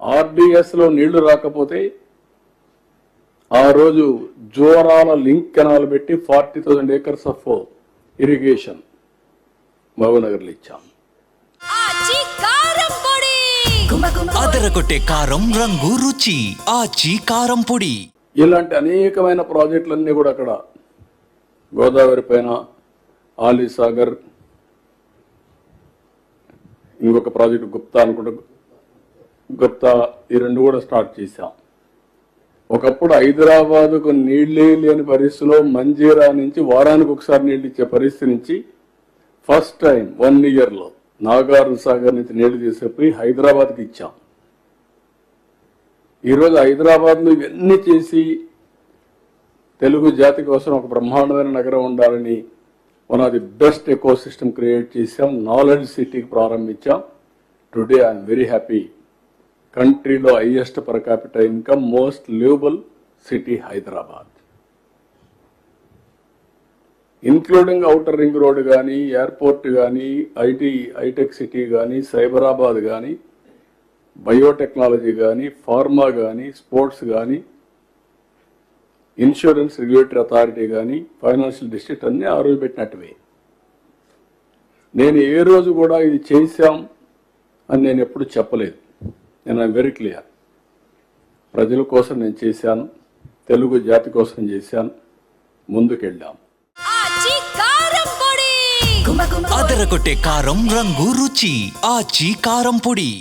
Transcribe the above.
ఆర్డిఎస్లో నీళ్ళు రాకపోతే ఆ రోజు జోరాల లింక్ కెనాల్ పెట్టి forty thousand acres of irrigation మహబూబ్నగర్లో ఇచ్చాం. అదరగొట్టే కారం రంగు రుచి. ఆచి కారం పొడి. ఇలాంటి అనేకమైన ప్రాజెక్టులన్నీ కూడా అక్కడ గోదావరి పైన ఆలీ సాగర్ ఇంకొక ప్రాజెక్టు గుప్తా అనుకుంటా గుప్తా ఈ రెండు కూడా స్టార్ట్ చేశాం. ఒకప్పుడు హైదరాబాదుకు నీళ్ళే లేని పరిస్థితిలో మంజీరా నుంచి వారానికి ఒకసారి నీళ్ళు ఇచ్చే పరిస్థితి నుంచి ఫస్ట్ టైం వన్ ఇయర్లో నాగార్జున సాగర్ నుంచి నీళ్ళు తీసుకుపోయి హైదరాబాద్కి ఇచ్చాం. ఈరోజు హైదరాబాద్లో ఇవన్నీ చేసి తెలుగు జాతి కోసం ఒక బ్రహ్మాండమైన నగరం ఉండాలని one of the best ecosystem create చేసాం నాలెడ్జ్ సిటీకి ప్రారంభించాం. టుడే ఐఎమ్ వెరీ హ్యాపీ కంట్రీలో highest per capital income most livable city Hyderabad. Including outer ring road కానీ ఎయిర్పోర్ట్ కానీ ఐటీ హైటెక్ సిటీ కానీ సైబరాబాద్ కానీ బయోటెక్నాలజీ కానీ ఫార్మా కానీ స్పోర్ట్స్ కానీ ఇన్సూరెన్స్ రెగ్యులేటరీ అథారిటీ కానీ ఫైనాన్షియల్ డిస్ట్రిక్ట్ అన్నీ ఆ రోజు పెట్టినట్టువే. నేను ఏ రోజు కూడా ఇది చేశాం అని నేను ఎప్పుడు చెప్పలేదు. నేను ఐ వెరీ క్లియర్ ప్రజల కోసం నేను చేశాను. తెలుగు జాతి కోసం చేశాను. ముందుకెళ్ళాం అదరగొట్టే కారం రంగు రుచి ఆచి కారం పొడి.